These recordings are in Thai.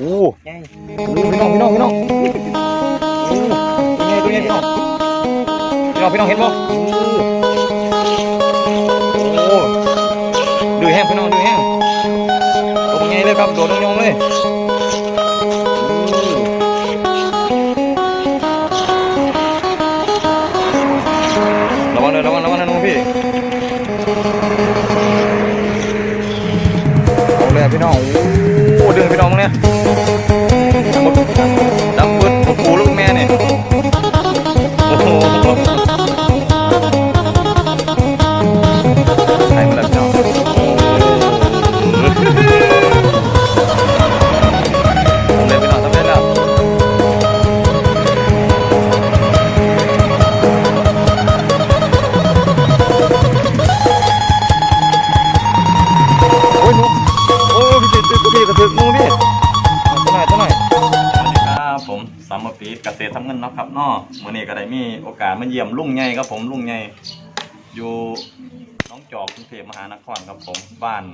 โอ้ใหญ่พี่น้องพี่น้องพี่น้องโอ้ตัวใหญ่ตัวใหญ่พี่น้องพี่น้องพี่น้องเห็นบ่โอ้ดื้อแห้งพี่น้องดื้อแห้งตัวใหญ่เลยครับโดดยองๆเลยระวังเลยระวังระวังนะน้องพี่เอาเลยอะพี่น้องโอ้ดึงพี่น้องเนี่ย หม มื่อนี้ก็ได้มีโอกาสมาเยี่ยมลุงใหญ่ครับผมลุงใหญ่อยู่หน้องจอกกรุงเทพมหานครครับผมบ้าน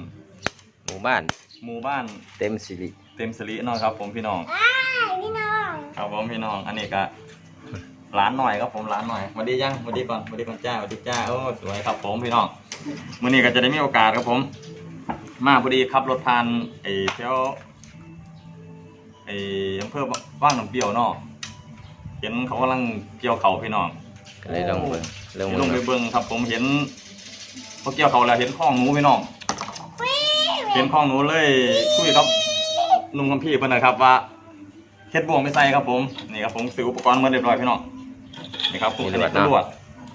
หมู่บ้านหมู่บ้านเต็มสิริเต็มสิริเนาะครับ ผมพี่น้อง พี่น้องครับผมพี่น้องอันนี้ก็ร้านหน่อยครับผมร้านหน่อยสวัสดียังสวัสดีก่อนสวัสดีก่อนจ้าสวัสดีจ้าโอ้สวยครับผมพี่น้องมื่อนี้ก็จะได้มีโอกาสครับผม มาพอดีขับรถผ่านไอ้แถวไอ้อำเภอว่างน้ำเปรี้ยวเนาะ เห็นเขากำลังเกี่ยวเขาพี่น้องก็เลยลงเบิ่งลงเห็นลงไปเบิ่งเบิ่งครับ ผมเห็นเขาเกี่ยวเขาแล้วเห็นข้องหนูพี่น้องเห็นข้องหนูเลยคุยกับลุงคำพี่เพิ่นนะครับว่าเฮ็ดบ่วงไม่ใส่ครับผมนี่ครับผมซื้ออุปกรณ์มาเรียบร้อยพี่น้องนี่ครับผมอันนี้คือลวด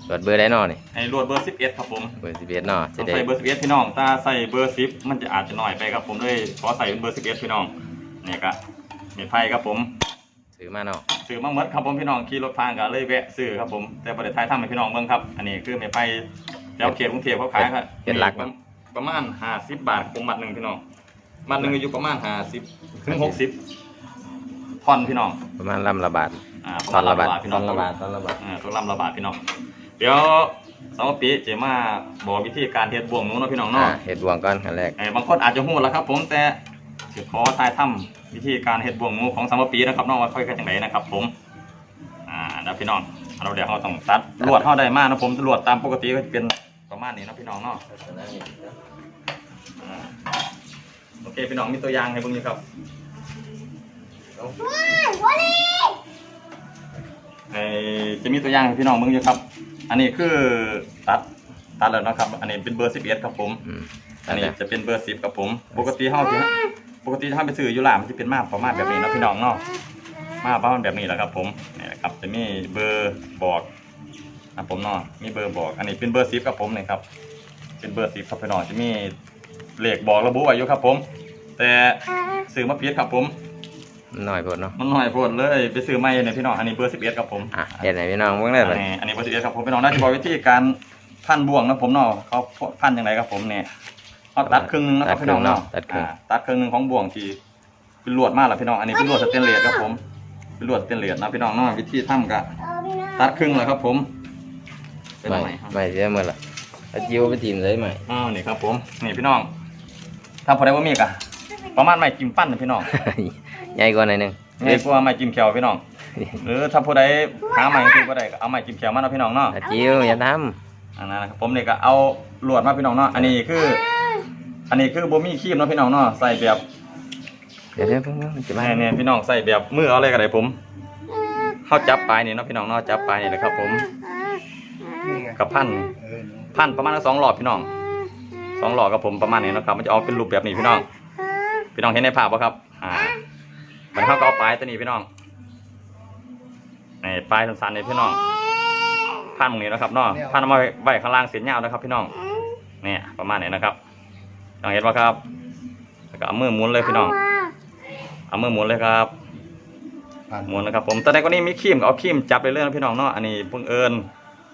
กดเบอร์ได้นอนี่ไอ้ลวดเบอร์11ครับผม เบอร์สิบเอ็ดนอต้จะองได้ใส่เบอร์สิบเอ็ดพี่น้อง ถ้าใส่เบอร์สิบมันจะอาจจะน้อยไปครับผมเลยขอใส่เป็นเบอร์สิบเอ็ดพี่น้อง นี่ก็มีไพ่ครับผม ซื้อมานอซื้อมาเมดครับผมพี่น้องขี่รถผ่านก็เลยแวะซื้อครับผมแต่ประเทศไทยทำให้พี่น้องเบิ่งครับ อันนี้คือมีไพ่แถวเขตกรุงเทพเขาขายครับประมาณห้าสิบบาทคงมัดหนึ่งพี่น้องมัดหนึ่งอยู่ประมาณห้าสิบถึงหกสิบทอนพี่น้อง ประมาณลำละบาทอ่าตอนละบาทพี่ตน้อองนละบาทตอนละบาทอ่าตัวลำละบาทพี่น้อง เดี๋ยวสองปีเจมาบอกวิธีการเฮ็ดบ่วงหนู้นเนาะพี่น้องอ่าเนาะเห็ดบวงก่อนอันแรกเอ่อบางคนอาจจะหู้แล้วครับ ผมแต่ สิขอทายถ้ำวิธีการเฮ็ดบ่วงงูของสามปีนะครับน้องว่าค่อยกันจังไดนะครับ ผม อ่าเดี๋ยวพี่น้องเราเดี๋ยวเราต้องตัดลวดเข้าได้มากนะผมลวดตามปกติก็จะเป็นประมาณนี้เนาะพี่น้องเนาะอ่าโอเคพี่น้องมีตัวอย่างให้เบิ่งอยู่ครับวอลลี่เอ่อจะมีตัวอย่างให้พี่น้องเบิ่งอยู่ครับ อันนี้คือตัดตัดแล้วเนาะครับ อันนี้เป็นเบอร์11ครับผมอืมอันนี้จะเป็นเบอร์10ครับผม ปกติเฮาสิ ปกติถ้าไปซื้ออยู่ร้านมันจะเป็นมาประมาณแบบนี้เนาะพี่น้องเนาะมาประมาณแบบนี้แหละครับ ผมนี่แหละครับจะมีเบอร์บอกนะผมเนาะมีเบอร์บอก อันนี้เป็นเบอร์สิบครับผมนี่ครับเป็นเบอร์สิบครับพี่น้องจะมีเลขบอกระบุไว้อยู่ครับ ผม แต่ซื้อมาผิดครับผมมันน้อยโพดเนาะมันหน่อยโพดเลยไปซื้อใหม่เนี่ยพี่น้องอันนี้เบอร์สิบเอ็ดครับผมอะเห็ดไหนพี่น้องเบิ่งได้อันเลยนี้อันนี้เบอร์สิบเอ็ดครับผมพี่น้องน่าจะบอกวิธีการพันบ่วงนะผมเนาะเขาพันยังไงครับผมเนี่ย เขาตัดครึ่งหนึงนะครับพี่น้องเนาะตัดครึ่งอ่าตัดครึ่งหนึงของบ่วงที่เป็นลวดมากแล้วพี่น้องอันนี้เป็นลวดสเตนเลสครับผมเป็นลวดสเตนเลสนะพี่น้องเนาะวิธีทำกะเออพี่น้องตัดครึ่งแล้วครับผมเป็นไม่อะไรครับไม่เสียเมื่อละเอาจิ้วไปทีมเลยไหมอ้าวนี่ครับผมนี่พี่น้องถ้าพอได้ว่ามีกะประมาณไม้จิ้มปั้นนะพี่น้องใหญ่กว่าหน่อยหนึงง่ายกว่าไม้จิ้มแขวพี่น้องหรือถ้าผู้ใดหาไม้จริงก็ได้ก็เอาไม้จิ้มแขวมาเนาะพี่น้องเนาะเอาจิ้วอย่าทอันนั้นนะครับผมนี่ก็เอาลวดมาพี่น้องเนาะอันนี้คือ อันนี้คือบ่มีครีมเนาะพี่น้องเนาะใส่แบบเดี๋ยวเดี๋ยวเพิ่งมันจะมาแน่ๆพี่น้องใส่แบบมือเอาเลยก็ได้ผมเข้าจับปลายนี่เนาะพี่น้องเนาะจับปลายนี่แหละครับ ผมกับพันพันประมาณสองหลอดพี่น้องสองหลอดกับผมประมาณนี้นะครับ มันจะออกเป็นรูปแบบนี้พี่น้อง พี่น้องเห็นในภาพป่ะครับ อ่ามันเข้าก็เอาปลายตัวนี้พี่น้องนี่ปลายสั้นๆนี่พี่น้องพันตรงนี้นะครับเนาะพันเอามาไว้ข้างล่างเสียนยาวนะครับ พี่น้องเนี่ยประมาณนี้นะครับ น้องเห็นป่ะครับแล้วก็เอามือหมุนเลยพี่น้อง เอามือหมุนเลยครับหมุนนะครับผมตอนแรกก็นี่มีครีมก็เอาครีมจับไปเรื่อยๆนะพี่น้องเนาะ อันนี้เพิ่งเอิญ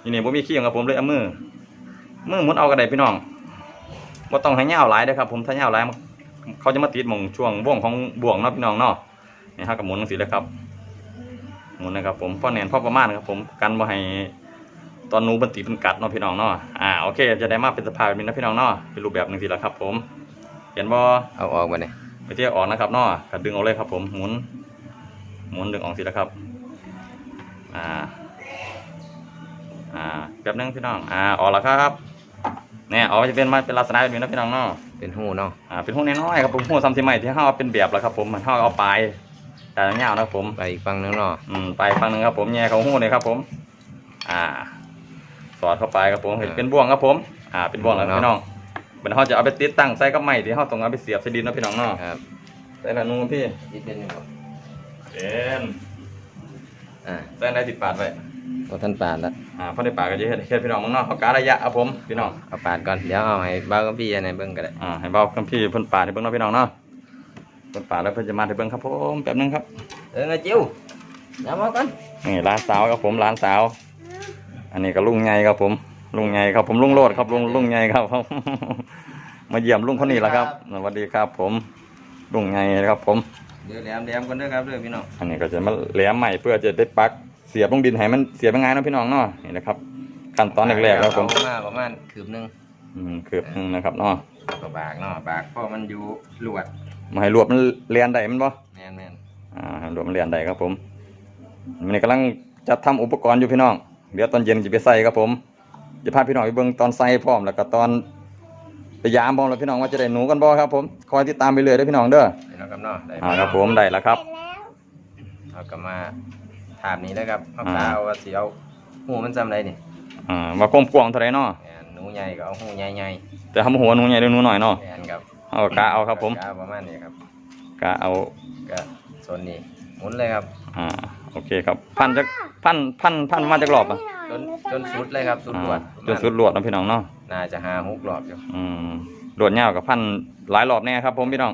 นี่นี่ผมมีครีมกับผมเลยเอามือ มือหมุนเอากระไดพี่น้องบ่ต้องให้ยาวหลายเด้อครับผมถ้ายาวหลายมันเขาจะมาติดหมองช่วงบ่วงของบ่วงเนาะพี่น้องเนาะนี่ฮะกับหมุนจังซี่เลยครับหมุนนะครับผมพ่อแนนพ่อประมาณครับผมกันบ่ให้ ตอนหนูมันติดมันกัดเนาะพี่น้องเนาะอ่าโอเค จะได้มาเป็นสภาพแบบนี้นะพี่น้องเนาะเป็นรูปแบบหนึงสิละครับ ผมเห็นบ่เอาออกมาเนี่ยวิธีเอาออกนะครับเนาะก็ดึงออกเลยครับ ผมหมุน หมุนดึงออกสิแล้วครับ อ่า อ่าแป๊บนึงพี่น้องอ่าออกแล้วครับเนี่ยออกจะเป็นมาเป็นลักษณะแบบนี้นะพี่น้องเนาะเป็นหูเนาะอ่าเป็นหูน้อยๆครับผมหูซ้ำที่ใหม่ที่ห้าเป็นแบบแล้วครับ ผมมันห้าเอาปลายแต่ยาวนะครับผมไปอีกฝั่งนึงเนาะอืมไปฝั่งหนึ่งครับผมแย่เขาหูเลยครับ ผม อ่า สอดเข้าไปครับผมเห็นเป็นบ่วงครับผม อ่า เป็นบ่วงแล้วพี่น้องเป็นเขาจะเอาไปติดตั้งใส่กับไม้ที่เขาต้องเอาไปเสียบใส่ดินนะพี่น้องเนาะครับใส่ละนูนพี่ยึดเป็นอยู่บ่เป็นอ่าใส่ได้ติดปาดไว้พอท่านปาดแล้วอ่าเพราะในปากก็จะเฮ็ดเฮ็ดพี่น้องมึงเนาะเขาการระยะครับผมพี่น้องเอาปาดก่อนเดี๋ยวเอาให้เบ้ากับพี่อันไหนเบิ่งก็ได้อ่าให้เบาคัมพี่เพิ่นปาดให้เบิ่งเนาะพี่น้องเนาะเพิ่นปาดแล้วเพิ่นจะมาให้เบิ่งครับผมแป๊บนึงครับเออไงจิ้วเดี๋ยวมาก่อนนี่ร้านสาวครับผมร้านสาว อันนี้ก็ลุงไงครับผมลุงไงครับผมลุงโลดครับลุงลุงไงครับมาเยี่ยมลุงคนนี้แหละครับสวัสดีครับ ผมลุงไงครับ ผมเดี๋ยวแหลมแหลมกันเด้อครับเด้อพี่น้องอันนี้ก็จะมาแหลมใหม่เพื่อจะได้ปักเสียบลงดินให้มันเสียบง่ายๆเนาะพี่น้องเนาะนี่นะครับ ขั้นตอนแรกๆครับผมเอามาประมาณคืบหนึงอืมเกือบหนึงนะครับเนาะแล้วก็บากเนาะบากเพราะมันอยู่ลวดมาให้รวบมันเลียนได้มันบ่แม่นแม่นอ่าให้รวบมันเลียนได้ครับผมมันนี้กำลังจัดทำอุปกรณ์อยู่พี่น้อง เดี๋ยวตอนเย็นจะไปใส่ครับผมจะพาพี่น้องไปเบิ่งตอนใส่พร้อมแล้วก็ตอนไปยามพร้อมแล้วพี่น้องว่าจะได้หนูกันบ่ครับผมคอยติดตามไปเรื่อยเด้อพี่น้องเด้อเดี๋ยวเรากับเนาะได้อ่าครับผมได้แล้วครับเอากลับมาถามนี้นะครับเอาอ่าตาเอาว่าสิเอาหูมันจำไรนี่อ่าว่าความกว้างเท่าไหร่เนาะแม่นหนูใหญ่ก็เอาหูใหญ่แต่ทำหัวหนูใหญ่หรือหนูน้อยเนาะๆแม่นครับเอากะเอาครับผมกะประมาณนี้ครับกะเอาก็ส่วนนี้หมุนเลยครับอ่า โอเคครับ พันจะพันพันพันมาจากรอบอะจนจนสุดเลยครับสุดลวดอ่าจนสุดลวดนะพี่น้องเนาะน่าจะหาหกรอบอยู่อืมลวดยาวกับพันหลายรอบแน่ครับ ผมพี่น้อง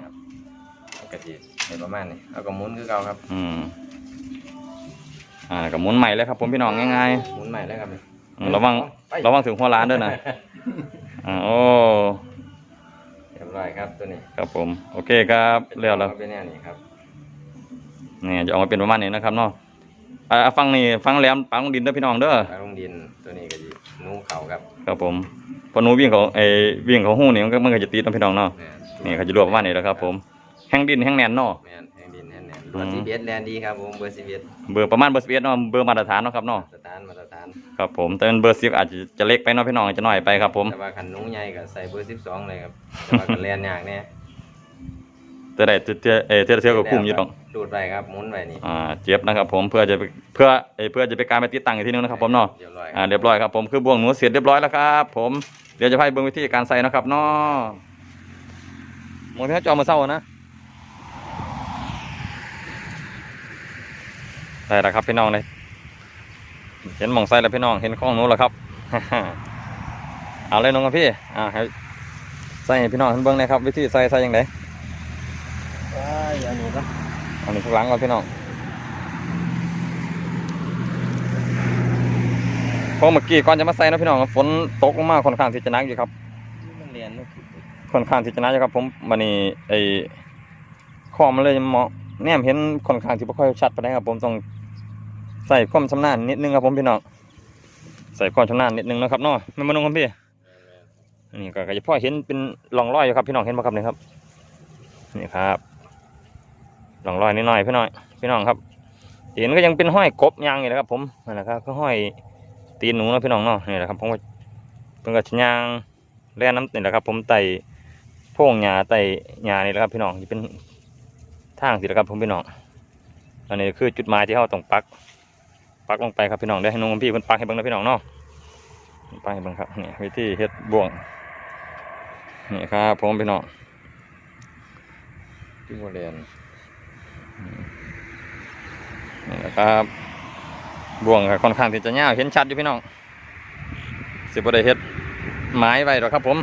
มันกะทิเห็นประมาณนี้เอาก็หมุนคือเก่าครับ อืมอ่ากับหมุนใหม่เลยครับ ผมพี่น้องง่ายหมุนใหม่เลยครับๆอืมระวังระวังถึงหัวร้านด้วยนะอ่าโอ้เรียบร้อยครับตัวนี้ครับผม โอเคครับเรียวแล้วเป็นแนวนี้ครับนี่จะออกมาเป็นประมาณนี้นะครับเนาะ อ่าฟังนี่ฟังแหลมปังดินเด้อพี่น้องเด้อปลาลงดินตัวนี้ก็ดีหนูเขาครับครับผมพอหนูวิ่งเขาไอ้วิ่งเขาหู้นี่มันก็มันก็จะตีน้องพี่น้องเนาะแม่นี่เขาจะรวบประมาณนี้แหล้วครับ ผมแห้งดินแห้งแน่นเนาะ แม่นแห่งดินแห่งแน่นรวดซีเบสแลนดีครับผมเบอร์ซีเบสเบอร์ประมาณเบอร์สิบเอ็ดเนาะเบอร์มาตรฐานเนาะครับเนาะมาตรฐานมาตรฐานครับผมแต่เป็นเบอร์สิบอาจจะจะเล็กไปเนาะพี่น้องอาจจะน้อยไปครับผมแต่ว่าขันหนูใหญ่ก็ใส่เบอร์สิบสองเลยครับแต่ว่ากันแลนยากแน่ แต่ได้เทื่อเออเทื่อเทื่อกับคุ้มอยู่ต้องดูดไปครับหมุนไปนี่อ่าเจ็บนะครับผมเพื่อจะไปเพื่อเอ่อเพื่อจะไปการไปติดตั้งอีกทีนึงนะครับผมเนาะเรียบร้อยอ่าเรียบร้อยครับผมคือบ่วงหนูเสร็จเรียบร้อยแล้วครับผมเดี๋ยวจะให้เบิ่งวิธีการใส่นะครับเนาะหมองที่เขาจอมาเศร้านะได้แล้วครับพี่น้องเลยเห็นหมองใส่แล้วพี่น้องเห็นข้องหนูแล้วครับเอาเลยน้องครับพี่อ่าให้ใส่ให้พี่น้องเห็นเบิ่งเลยครับ วิธีใส่ใส่ยังไง อันนี้ก็อันนี้ข้างหลังก่อนพี่น้องเพราะเมื่อกี้ก่อนจะมาใส่นะพี่น้องฝนตกลงมาค่อนข้างที่จะหนักอยู่ครับมันเรียนค่อนข้างที่จะหนักอยู่ครับ ผมมันนี่ไอ้ข้อมันเลยเหมาะแนมเห็นค่อนข้างที่ไม่ค่อยชัดไปานใดครับ ผมต้องใส่ความชำนาญนิดนึงครับผมพี่น้องใส่ความชำนาญนิดนึงนะครับเนาะแม่มานุ่งครับพี่นี่ก็จะพ่อเห็นเป็นร่องรอยอยู่ครับพี่น้องเห็นไหมครับนี่ครับ นี่ครับ ร่องรอยนิดหน่อยพี่น้อยพี่น้องครับเห็นก็ยังเป็นห้อยกบยางอยู่นะครับ ผมนั่นแหละครับก็ห้อยตีนหนูนะพี่น้องเนาะนี่แหละครับผมก็เป็นกระชยางแล่น้ำนี่แหละครับ ผมไต่พงหญ้าไต่หญ้านี่แหละครับ พี่น้องจะเป็นทางสิแหละครับผมพี่น้องอันนี้คือจุดหมายที่เราต้องปัก ปักลงไปครับพี่น้องได้ให้น้องพี่เพิ่นปักให้บิ่งนะพี่น้องเนาะปักให้บิ่งครับนี่วิธีเฮ็ดบ่วงนี่ครับผมพี่น้องที่โมเรีย นนี่แหละครับบ่วงก็ค่อนข้างที่จะยาวเห็นชัดอยู่พี่น้อง สิบ่ได้เฮ็ดไม้ไว้หรอกครับผม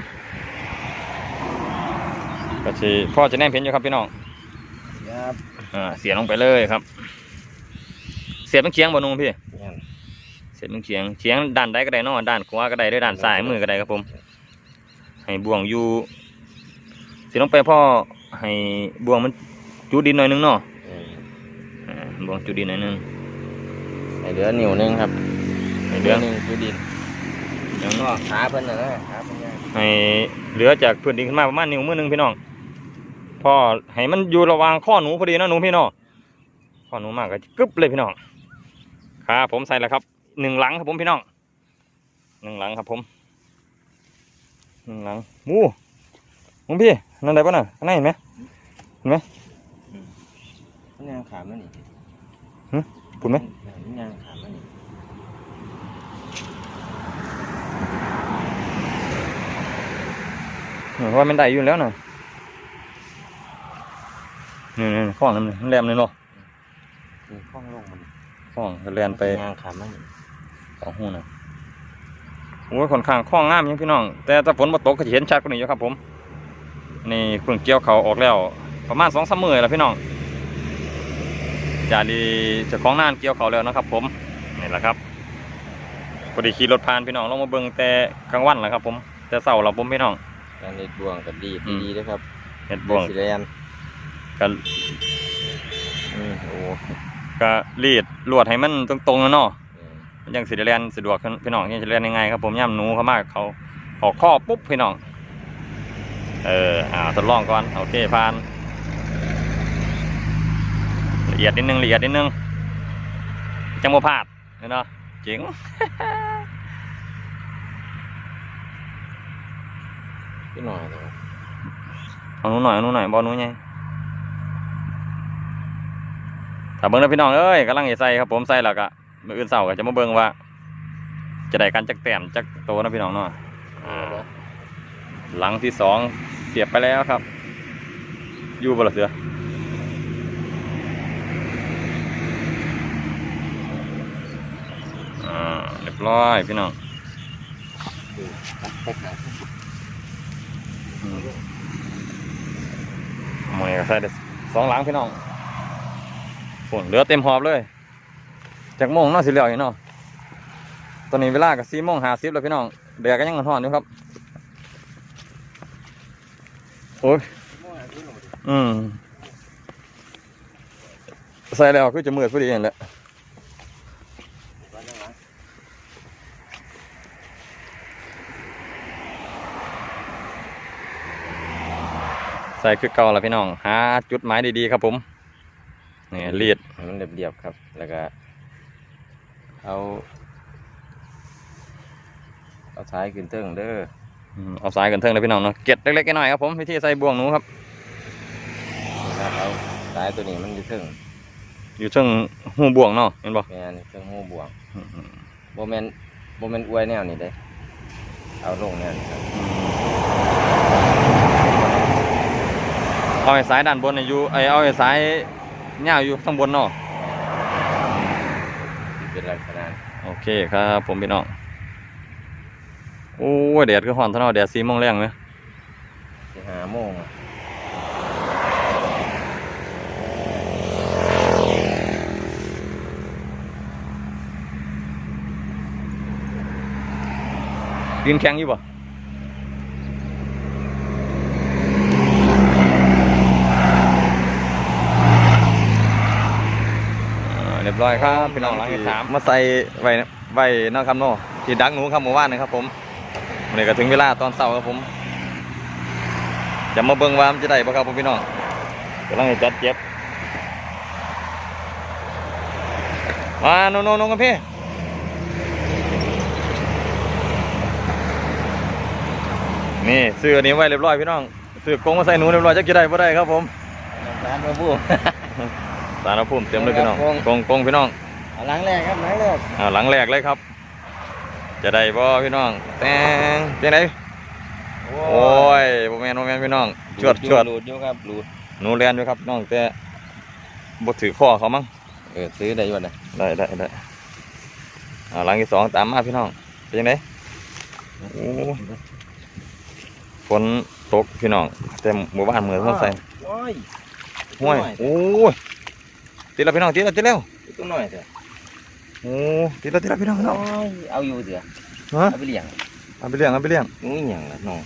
ก็สิพ่อจะแนมเห็นอยู่ครับพี่น้องครับอ่าเสียบลงไปเลยครับ เสียบเป็นเคียงบ่นุ่งพี่แม่นเสียบเป็นเคียงเคียงด้านใดก็ได้เนาะด้านขวาก็ได้หรือด้านซ้ายมือก็ได้ครับผม ให้บ่วงอยู่เสียบลงไปพ่อให้บ่วงมันจุดินหน่อยนึงเนาะ แม่นอ่าบ่วงจุดินหน่อยนึงให้เหลือนิ้วหนึงครับให้เหลือหนึ่งคือดินอย่างก็ขาเพิ่นน่ะนะขาเพิ่นใหญ่ให้เหลือจากพื้นดินขึ้นมาประมาณนิ้วมือหนึงพี่น้องพ่อให้มันอยู่ระหว่างข้อหนูพอดีเนาะหนูพี่เนาะข้อหนูมากก็กึบเลยพี่น้องครับผมใส่แล้วครับหนึ่งหลังครับผมพี่น้องหนึ่งหลังครับผมหนึ่งหลังมูมึงพี่นั่นได้ปะน่ะข้างในเห็นไหมมันยางขามันนี่ พูดไหมมันยางขามันนี่เออเพราะว่ามันได้อยู่แล้วน่ะนี่นี่ข้องนั่นมันแหลมเลยเนาะมีข้องลงมันข้องก็แลนไปยางขามันนี่สองหูนะโอ้ยค่อนข้างคล่องงามอยังพี่น้อง แต่ถ้าฝนมาตกก็จะเห็นชัดกว่านี้อยู่ครับผม นี่เพิ่งเกี่ยวเขาวออกแล้ว ประมาณสองสามมือแล้วพี่น้อง จาดีเจะของนานเกี่ยวเขาวแล้วนะครับ ผมนี่แหละครับพอดีขี่รถผ่านพี่น้องลงมาเบิ่งแต่กลางวันแหละครับ ผมแต่เสาร์เราผมพี่น้องยางเล็ดบวงกับดีอืมดีด้วยครับเห็ดบ่วงสีแดงก็อืมโอ้ก็รีดลวดให้มันตรงๆนะเนาะเออมันยังสิได้เรียนสะดวกขึ้นพี่น้องยังจะเรียนยังไงครับผมย่ำหนูเขามากเขาออกข้อปุ๊บพี่น้อง เอออ่าทดลองก่อนโอเคผ่านละ เอียดนิดนึงละเอียดนิดนึงจังโมพลาดเนาะเจ๋งพี่หน่อยเลยเอาหนูหน่อยเอาหนูหน่อยบอลหนูไงถ้าเบิ้งแล้วพี่น้องเอ้ยกำลังจะใส่ครับผมใส่แล้วก็มืออื่นเสาร์ก็จะมาเบิ้งว่า จะได้กันจักแต้มจักโตนะพี่น้องเนาะอ่าหลังที่สองเสียบไปแล้วครับ อยู่บนเสืออ่าเร้อยพี่น้องดูตัดเต็กหมวยก็ใส่ได้สองหลังพี่น้องฝนเหลือเต็มหอบเลย จากโมงเนาสิเหลียวอยู่เนาะตอนนี้เวลาก็สี่โมงหาสิบแล้วพี่น้องแดดก็ยังร้อนอยู่ครับโอ้ยอืมใส่แล้วคือจะมืดพอดีนั่นแหละ ส่คือเก่าแล้วพี่น้องหาจุดหมายดีๆครับผมนี่รีดให้มันเรียบๆครับ แล้วก็ เอาเอาท้ายขึ้นเติ้งเด้ออืมเอาสายกันเทิงเลยพี่น้องเนาะเก็ดเล็กๆน้อยๆครับผมวิธีใส่บ่วงหนูครับแล้วเอาท้ายตัวนี้มันอยู่เติ้งอยู่เชิงหูบ่วงเนาะเห็นบ่แม่นเติ้งหูบวงอืมโบแมนโบแมนอวยแนวนี้เด้เอาลงแนวนี้ครับ เอาไอ้สายด้านบนเนี่ยอยู่ไอ้เอาไอ้สายเงาวอยู่ข้างบนเนาะสิเป็นลักษณะโอเคครับผมพี่น้องโอ้ยแดดคือฮ้อนเท่าเนาะแดดสี่โมงแรงไหมสิหาโมงยืนแข็งอยู่บ่อ่ รียบร้อยครับพี่น้องหลังที่สามมาใส่ไว้ไว้เนาะครับเนาะที่ดักหนูครับหมู่บ้านนะครับ ผมวันนี้ก็ถึงเวลาตอนเช้าครับผม จะมาเบิ่งว่ามันจะได้บ่ครับผมพี่น้องกำลังจะจัดเจ็บมาโน่นโน่นโน่นกันพี่นี่ซื้ออันนี้ไว้เรียบร้อยพี่น้องซื้อกรงมาใส่หนูเรียบร้อยจะกี่ได้บ่ได้ครับผมร้านมาบู สารภูมิเต็มเลยพี่น้องกรงกรงกรงพี่น้องเอาหลังแรกครับหลังแรกอ่าหลังแรกเลยครับ จะได้บ่พี่น้องแตงเป็นไงโอ้ยบ่แม่นบ่แม่นพี่น้องชวดชวดหลุดอยู่ครับหลุดหนูเรียนอยู่ครับพี่น้องแต่บ่ถือข้อเขามั้งเออซื้อได้อยังไงได้ได้ได้อ่าหลังที่สองตามมาพี่น้องเป็นยังไงโอ้ฝนตกพี่น้องแต่หมู่บ้านเมืองต้องใส่โอ้ยห้วยโอ้ย ติดแล้วพี่น้องติดแล้วติดแล้วตัวหน่อยเถอะโอ้ติดแล้วติดแล้วพี่น้องพี่น้องโอ้ยเอาอยู่เถอะฮะเอาไปเลี้ยงเอาไปเลี้ยงเอาไปเลี้ยงนู้นอย่างละน้อง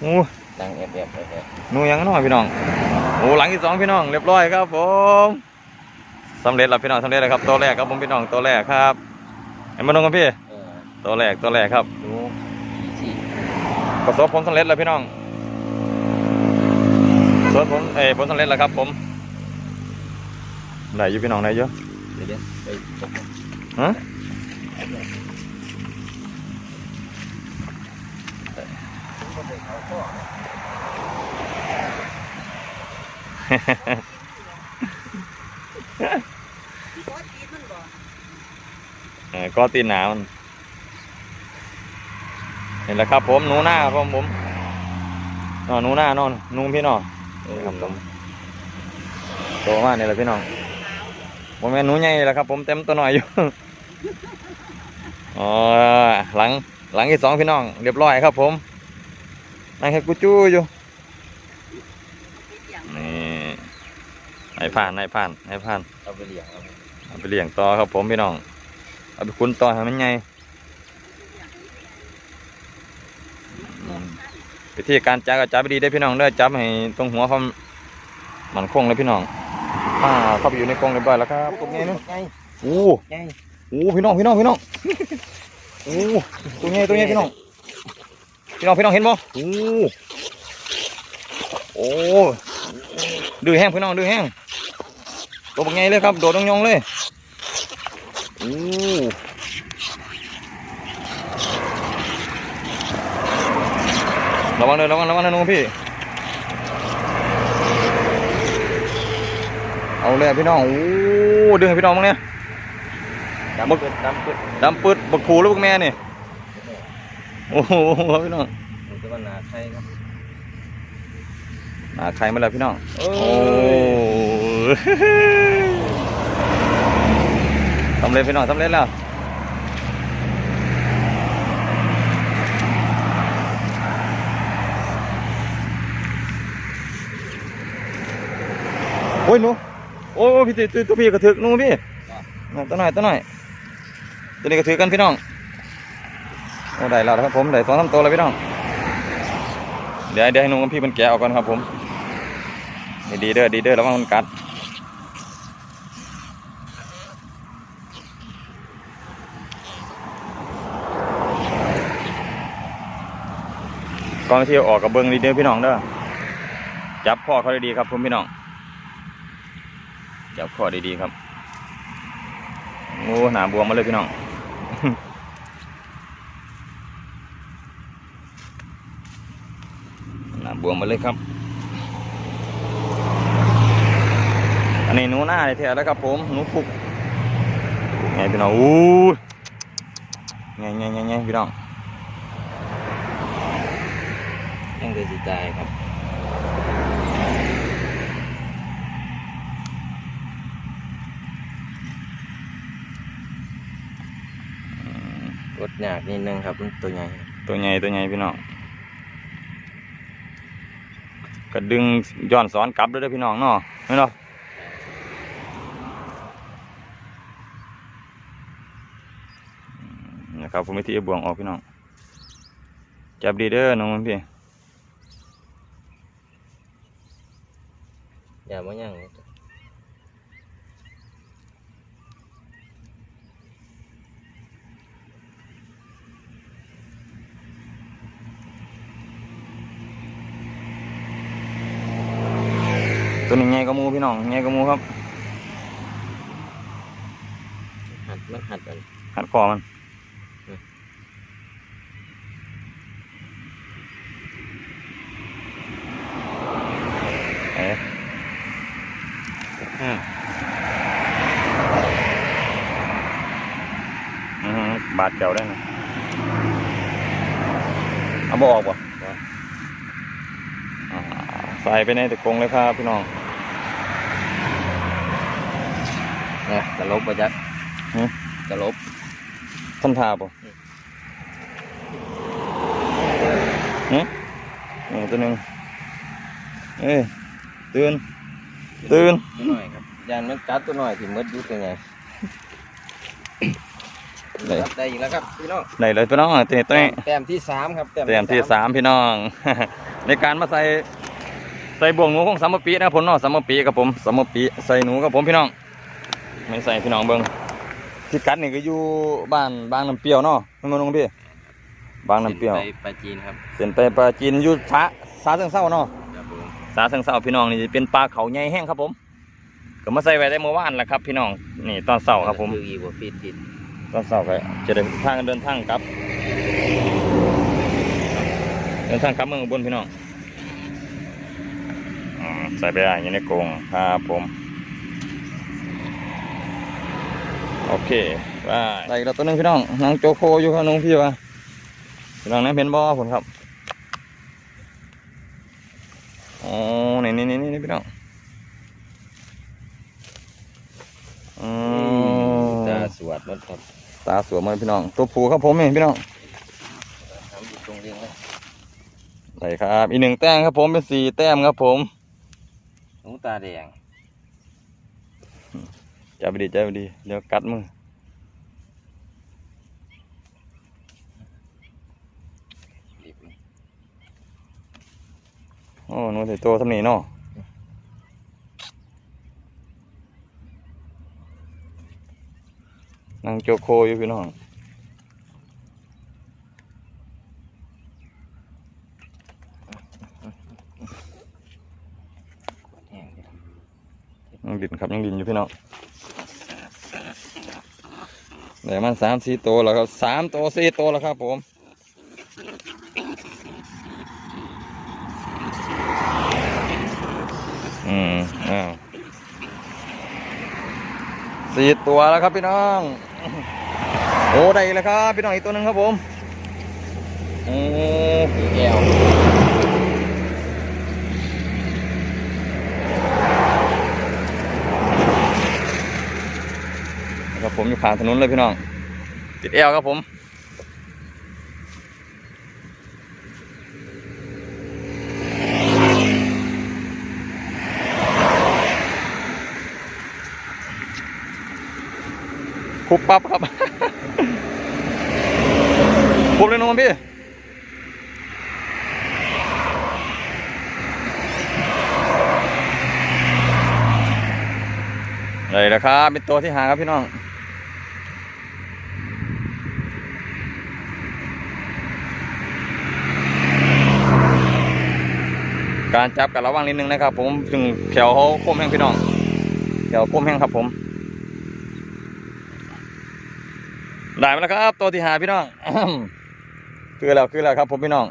โอ้ดังแอบแอบแอบแอบหนูยังน้อยพี่น้องโอ้หลังที่สองพี่น้องเรียบร้อยครับผมสำเร็จแล้วพี่น้องสำเร็จแล้วครับตัวแรกครับผมพี่น้องตัวแรกครับเห็นมาลงกันพี่เออตัวแรกตัวแรกครับดูขี่สี่ประสบผลสำเร็จแล้วพี่น้องสวนผมเอ้ยผลสำเร็จแล้วครับผม ได้อยู่พี่น้องได้เยอะเดี๋ยวเดี๋ยวไปตกฮะเออก็ตีนหนามันเห็นแล้วครับผมหนูหน้าครับผมผมนอนหนูหน้านอนนุ่งพี่น้องนี่ครับผมโตมากนี่แหละพี่น้อง ผมเป็นหนูใหญ่แล้วครับ ผมเต็มตัวหน่อยอยู่อ๋อหลังหลังที่สองพี่น้องเรียบร้อยครับ ผมนั่งแค่กูจู้อยู่นี่นายผ่านนายผ่านนายผ่านเอาไปเลี้ยงเอาไปเอาไปเลี้ยงต่อครับ ผมพี่น้องเอาไปคุ้นต่อให้มันใหญ่วิธีการจับก็จับไปดีได้พี่น้องเด้อจับให้ตรงหัวเขามันคงเลยพี่น้อง อ่าเข้าไปอยู่ในกรงเรียบร้อยแล้วครับตัวใหญ่เนอะไงโอ้ไงโหพี่น้องพี่น้องพี่น้องโอ้ตัวใหญ่ตัวใหญ่พี่น้องพี่น้องพี่น้องเห็นบ่โอ้โอ้ดื้อแห้งพี่น้องดื้อแห้งตัวบักใหญ่เลยครับโดดยองๆเลยโอ้ระวังเลยระวังระวังนะหนูพี่ เอาเลยพี่น้องโอ้ดึงให้พี่น้องมั้งเนี่ยดำเปิดดำเปิดดำปืดบักผูหรือบักแม่นี่โอ้โหพี่น้องมันจะว่านาไทยครับอ่าใครมาแล้วพี่น้องโอ้โอ้สำเร็จพี่น้องสำเร็จแล้วโอ้ยหนูโอ้พี่ตัวตัวพี่กระถึกนูพี่ตัวหน่อยตัวหน่อยตัวนี้กระถือกันพี่น้องโอ้ได้แล้วนะครับผมได้สองสามตัวแล้วพี่น้องเดี๋ยวเดี๋ยวให้นูกับพี่มันแกะออกก่อนครับผมนี่ดีเด้อดีเด้อระวังมันกัดก่อนที่จะออกกับเบิ้งดีเด้อพี่น้องเด้อจับพ่อเขาดีครับผมพี่น้อง จับพ่อดีๆครับโอ้หนาบวมมาเลยพี่น้องหนาบวมมาเลยครับ อันนี้หนูหน้าเลยเถอะแล้วครับผมหนูปุกไงพี่น้องอู้ยไงไงไงไงพี่น้องยังได้สิตายครับ กดยากนิดนึงครับมันตัวใหญ่ตัวใหญ่ตัวใหญ่พี่น้องก็ดึงย้อนสอนกลับด้วยเด้อพี่น้องเนาะไม่เนาะอืมนะครับผมวิธีเอาบ่วงออกพี่น้องจับดีเด้อน้องมันพี่อย่ามาย่าง ตัวนี้ใหญ่กว่าหมูพี่น้องใหญ่กว่าหมูครับ หัดมันหัดกันหัดคอมันอืมเอ๊ะอืมอืมบาดเจียวได้นะเอาบ่ออกบ่อ่าใส่ไปในตะกรงเลยครับพี่น้อง เนี่ยกระลบประจัดหือกระลบทำทาบ่อืมหืมนี่ตัวหนึ่งเอ้ยตื่นตื่นตัวหน่อยครับยานมันกัดตัวหน่อยที่มดอยุ่ตัวใหญ่ได้ครับได้อีกแล้วครับพี่น้องไหนเลยพี่น้องตัวนี้ตัวนี้แต้มที่สามครับเตรียมที่สามพี่น้อง ในการมาใส่ใส่บ่วงหนูของสามปีนะครับผมเนาะสามปีกับผมสามปีใส่หนูกับผมพี่น้อง ไม่ใส่พี่น้องเบิ้งที่กัดนี่ก็อยู่บ้านบางน้ำเปรี้ยวเนาะไม่มาลงพี่บางน้ำเปรี้ยวไปปลาจีนครับเส้นไปปลาจีนอยู่ช้าช้าเส้นเศร้าเนาะครับผมสาเชิงเซาพี่น้องนี่จะเป็นปลาเขาใหญ่แห้งครับผมก็มาใส่ไว้ได้เมื่อวานแหละครับ พี่น้องนี่ตอนเสาร์ครับผมคืออีบ่ฟีดผิดตอนเสาร์ก็จะเดินทางเดินทางกลับ เดินทางกลับเมืองอุบนพี่น้องอ่าใส่ไปได้อยู่ในกรงครับผม โอเคได้ได้อีกแล้วตัวหนึงพี่น้องนางโจโคอยู่ครับน้องพี่วะพี่น้องนั่นเป็นบ่อผลครับอ๋อนี่นี่นี่นี่พี่น้องอืมตาสวดมันครับตาสวยมากพี่น้อง ตัวผูครับผมเองพี่น้องทำอยู่ตรงเรียงเลยไหนครับ อีกหนึ่งแต้มครับผมเป็นสี่แต้มครับผมหนูตาแดง จับไปดีจับไปดีเดี๋ยวกัดมือรีบเลยโอ้หนูใส่โตทำนี้เนาะนางโจโคอยู่พี่น้องแห้งเดียวยังดินครับยังดินอยู่พี่น้อง เดี๋ยวมันสามสี่โตวแล้วครับสามโตวสี่โตวแล้วครับผมอืมอ้าวสี่ตัวแล้วครับพี่น้องโอ้ได้แล้วครับพี่น้องอีกตัวหนึ่งครับผมโอ้คือแก้ว ครับ ผมอยู่ข้างถนนเลยพี่น้อง ติดแอลครับผมคุบปั๊บครับคุบเลยน้องพี่เลยนะครับเป็นตัวที่หาครับพี่น้อง การจับกับระวังนิดนึงนะครับ ผมถึงแถวเขาคมแห้งพี่น้องแถวคมแห้งครับผมได้มาแล้วครับตัวที่หาพี่น้องอื้มคือแล้วคือแล้วครับ ผมพี่น้อง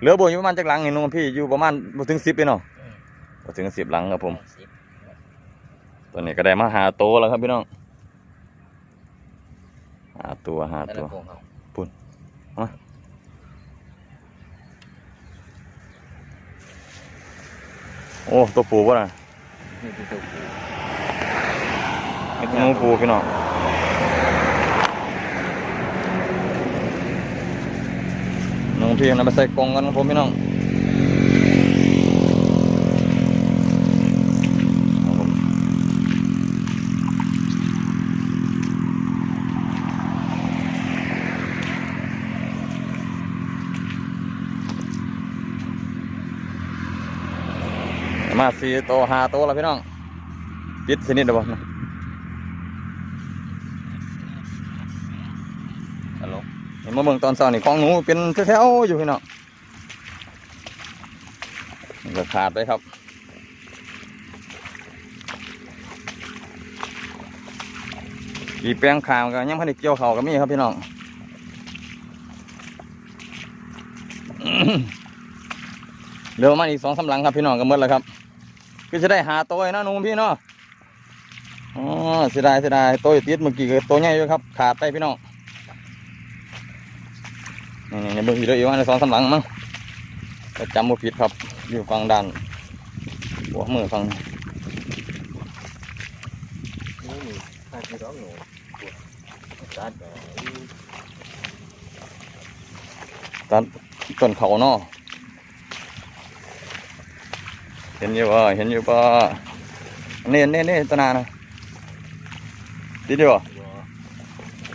เหลือโบอยู่ประมาณจากหลังเห็นน้องพี่อยู่ประมาณบ่ถึงสิบเลยเนาะบ่ถึงสิบหลังครับผมสิบตัวนี้ก็ได้มาหาตัวแล้วครับพี่น้องหาตัวหาแต่ตัละวโกงเขา โอ้ตัวปูป่ะนะนี่คือตัวปูนี่ตัวน้องปูพี่น้องน้องพี่นำไปใส่กรงกันครับผมพี่น้อง มาสี่ตัวห้าตัวแล้วพี่น้องปิดสนิทเดี๋ยวบอกนะตลกเห็นมาเบิ่งตอนเช้านี่ของหนูเป็นแถวๆอยู่พี่น้องนี่ก็ขาดเลยครับกี่แปลงขาวกันยังพันได้เกี่ยวเขาวก็มีครับพี่น้องเหลือมาอีกสองสามหลังครับพี่น้องก็หมดแล้วครับ ก็จะได้หาตัวนะนุ่มพี่เนาะอ๋อเสียดายเสียดายตัวอยู่ติดเมื่อกี้ตัวใหญ่อยู่ครับ ขาดไปพี่น้องนี่นี่เบิ่งอีกแล้วอีกว่าในสองสามหลังมั้งจำบ่ผิดครับ อยู่ฝั่งด้านหัวมือฝั่งนี่นี่ถ้าที่ร้องหนูตัดแบบด้านต้นเขาเนาะ เห็นอยู่บ่เห็นอยู่บ่นี่นี่นี่ตวหนานะติดอยู่บ่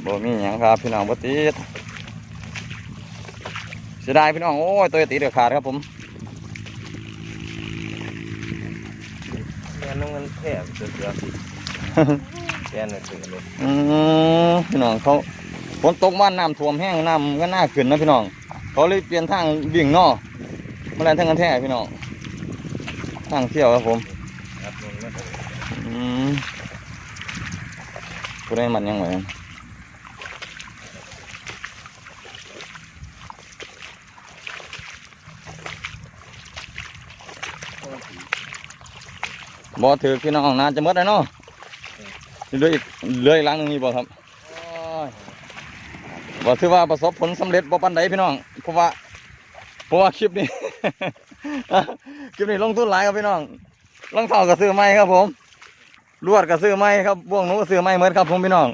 บ่มีหยังครับพี่น้องบ่ติดเสียดายพี่น้องโอ้ยตัวติดเดือดขาดครับผมแม่น้องมันแคบเสือเสือแค่นั้นถึงเลยอืมพี่น้องเขาฝนตกบ้านน้ำท่วมแห้งน้ำก็น่าขึ้นนะพี่น้อง เขาเลยเปลี่ยนทางวิ่งเนอมาแล่นทางกันแท้พี่น้อง ทางเที่ยวครับผมกูได้มันยังไงบ่ถือพี่น้องนานจะมดแล้วเนาะเลืออีกเลืออีกหลังหนึงนี่บ่ครับโอ้ยบ่ถือว่าประสบผลสำเร็จบ่ปานใดพี่น้องเพราะว่า เพราะว่าคลิปนี้ คลิปนี้ลงทุนหลายครับพี่น้องรองเท้าก็ซื้อใหม่ครับ ผมลวดก็ซื้อไม้ครับบ่วงหนูก็ซื้อไม้เหมือนครับ ผมพี่น้อง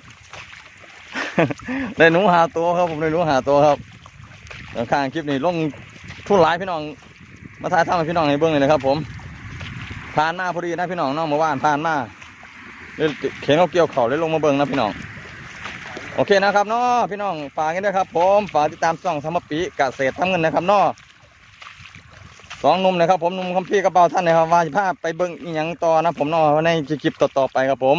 ได้หนูหาตัวครับ ผมได้หนูหาตัวครับข้างคลิปนี้ลงทุนหลายพี่น้อง มาถ่ายทำให้พี่น้องในเบื้องเลยนะครับ ผมผ่านมาพอดีนะพี่น้องน้องเมื่อวานผ่านมาเลยเข็นเขาเกี่ยวเข่าเลยลงมาเบิ้องนะพี่น้อง โอเคนะครับเนาะพี่น้องฝากกันด้วยครับ ผมฝากติดตามช่องสมปีกเกษตรทำเงินนะครับเนาะสองนุ่มนะครับ ผมนุ่มคัมพี่กระเป๋าท่านนะครับว่าจะพาไปเบิ้งอีหยังต่อนะ ผมเนาะในคลิปต่อๆไปครับผม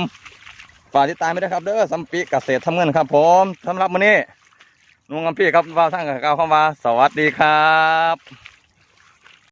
ฝากติดตามไม่ได้วยครับเด้อสัมปีกเกษตรทำเงินครับ ผมสำหรับมื้อนี้นุ่มคัมพี่ครับว่าท่านกับกล่าวคำว่า สวัสดีครับ